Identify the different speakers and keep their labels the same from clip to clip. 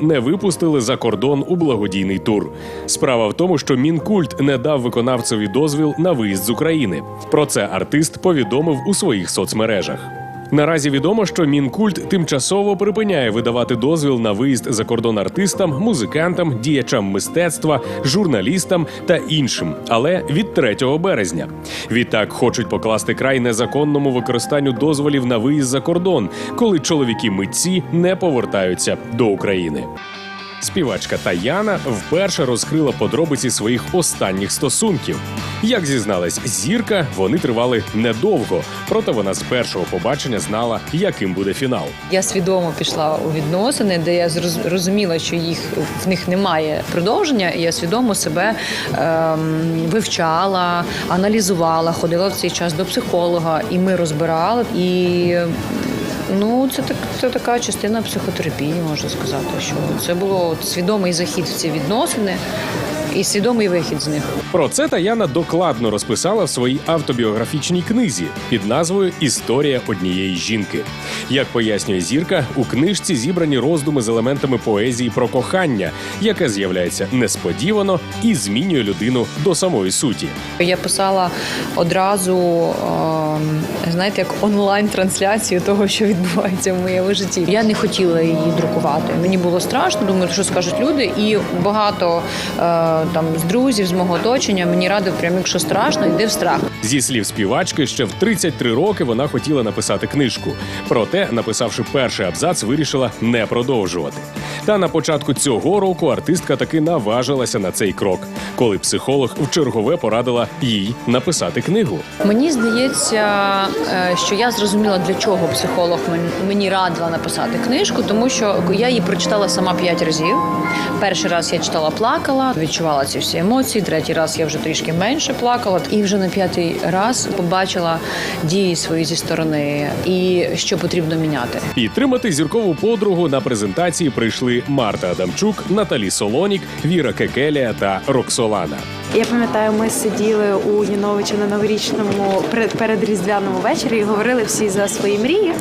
Speaker 1: не випустили за кордон у благодійний тур. Справа в тому, що мінкульт не дав виконавцеві дозвіл на виїзд з України. Про це артист повідомив у своїх соцмережах. Наразі відомо, що мінкульт тимчасово припиняє видавати дозвіл на виїзд за кордон артистам, музикантам, діячам мистецтва, журналістам та іншим, але від 3 березня. Відтак хочуть покласти край незаконному використанню дозволів на виїзд за кордон, коли чоловіки митці не повертаються до України. Співачка Таяна вперше розкрила подробиці своїх останніх стосунків. Як зізналась зірка, вони тривали недовго, проте вона з першого побачення знала, яким буде фінал.
Speaker 2: Я свідомо пішла у відносини, де я зроз- розуміла, що їх в них немає продовження. і Я свідомо себе ем, вивчала, аналізувала, ходила в цей час до психолога, і ми розбирали. І ну, це так це така частина психотерапії, можна сказати. Що це було свідомий захід в ці відносини і свідомий вихід з них.
Speaker 1: Про це Таяна докладно розписала в своїй автобіографічній книзі під назвою Історія однієї жінки. Як пояснює зірка, у книжці зібрані роздуми з елементами поезії про кохання, яке з'являється несподівано і змінює людину до самої суті.
Speaker 2: Я писала одразу, ем, знаєте, як онлайн-трансляцію того, що відбувається в моєму житті. Я не хотіла її друкувати. Мені було страшно, думаю, що скажуть люди. І багато е, там з друзів, з мого оточення мені радив, прям якщо страшно, йди в страх.
Speaker 1: Зі слів співачки, ще в 33 роки вона хотіла написати книжку. Проте, написавши перший абзац, вирішила не продовжувати. Та на початку цього року артистка таки наважилася на цей крок, коли психолог в чергове порадила їй написати книгу.
Speaker 2: Мені здається, е, що я зрозуміла, для чого психолог мені радила написати книжку, тому що я її прочитала сама п'ять разів. Перший раз я читала, плакала, відчувала ці всі емоції. Третій раз я вже трішки менше плакала. І вже на п'ятий раз побачила дії свої зі сторони і що потрібно міняти.
Speaker 1: Підтримати зіркову подругу на презентації прийшли Марта Адамчук, Наталі Солонік, Віра Кекелія та Роксолана.
Speaker 3: Я пам'ятаю, ми сиділи у Яновича на новорічному перед, передріздвяному вечорі і говорили всі за свої мрії.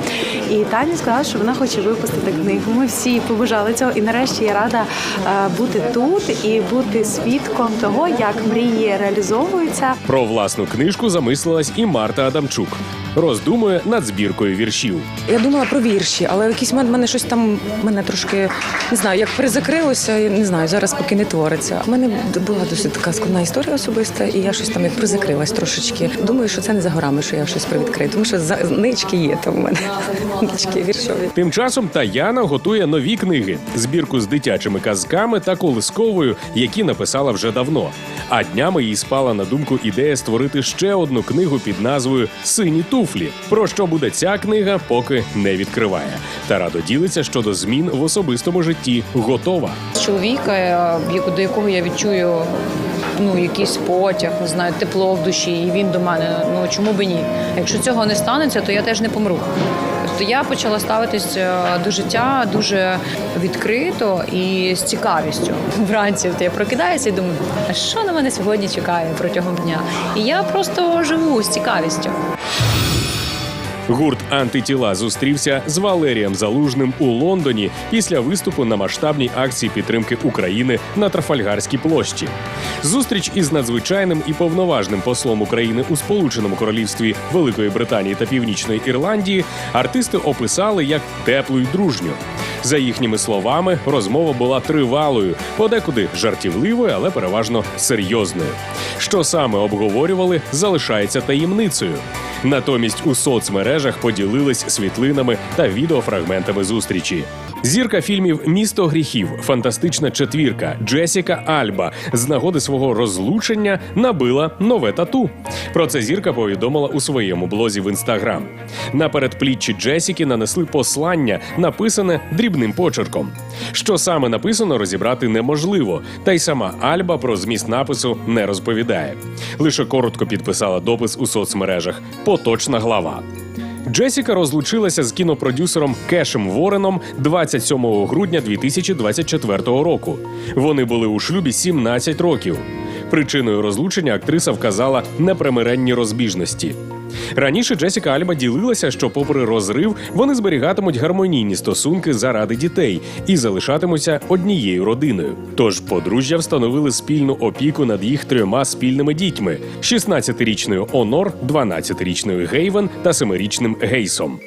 Speaker 3: І Таня сказала, що вона хоче випустити книгу. Ми всі побажали цього. І нарешті я рада е, бути тут і бути свідком того, як мрії реалізовуються.
Speaker 1: Про власну книжку замислилась і Марта Адамчук. Роздумує над збіркою віршів.
Speaker 4: Я думала про вірші, але в якийсь момент мене щось там мене трошки не знаю, як призакрилося, я не знаю, зараз поки не твориться. У мене була досить така складна історія особиста, і я щось там як призакрилась трошечки. Думаю, що це не за горами, що я щось привідкрию, тому що за нички є там у мене. Нички віршові.
Speaker 1: Тим часом Таяна готує нові книги, збірку з дитячими казками та колисковою, які написала вже давно. А днями їй спала на думку ідея створити ще одну книгу під назвою Сині туфлі. Про що буде ця книга, поки не відкриває. Та радо ділиться щодо змін в особистому житті. Готова.
Speaker 2: Чоловіка, е, до якого я відчую ну, якийсь потяг, не знаю, тепло в душі, і він до мене. Ну чому би ні? Якщо цього не станеться, то я теж не помру. Тобто я почала ставитись е, до життя дуже відкрито і з цікавістю. Вранці я прокидаюся і думаю, а що на мене сьогодні чекає протягом дня? І я просто живу з цікавістю.
Speaker 1: Гурт антитіла зустрівся з Валерієм Залужним у Лондоні після виступу на масштабній акції підтримки України на Трафальгарській площі. Зустріч із надзвичайним і повноважним послом України у Сполученому Королівстві Великої Британії та Північної Ірландії артисти описали як теплу й дружню. За їхніми словами, розмова була тривалою, подекуди жартівливою, але переважно серйозною. Що саме обговорювали, залишається таємницею. Натомість у соцмережах поділились світлинами та відеофрагментами зустрічі. Зірка фільмів Місто гріхів, фантастична четвірка Джесіка Альба з нагоди свого розлучення набила нове тату. Про це зірка повідомила у своєму блозі в інстаграм. На передпліччі Джесіки нанесли послання, написане дрібним почерком. Що саме написано, розібрати неможливо, та й сама Альба про зміст напису не розповідає. Лише коротко підписала допис у соцмережах. Поточна глава. Джесіка розлучилася з кінопродюсером Кешем Вореном 27 грудня 2024 року. Вони були у шлюбі 17 років. Причиною розлучення актриса вказала непримиренні розбіжності. Раніше Джесіка Альба ділилася, що, попри розрив, вони зберігатимуть гармонійні стосунки заради дітей і залишатимуться однією родиною. Тож подружжя встановили спільну опіку над їх трьома спільними дітьми: 16-річною Онор, 12-річною Гейвен та 7-річним Гейсом.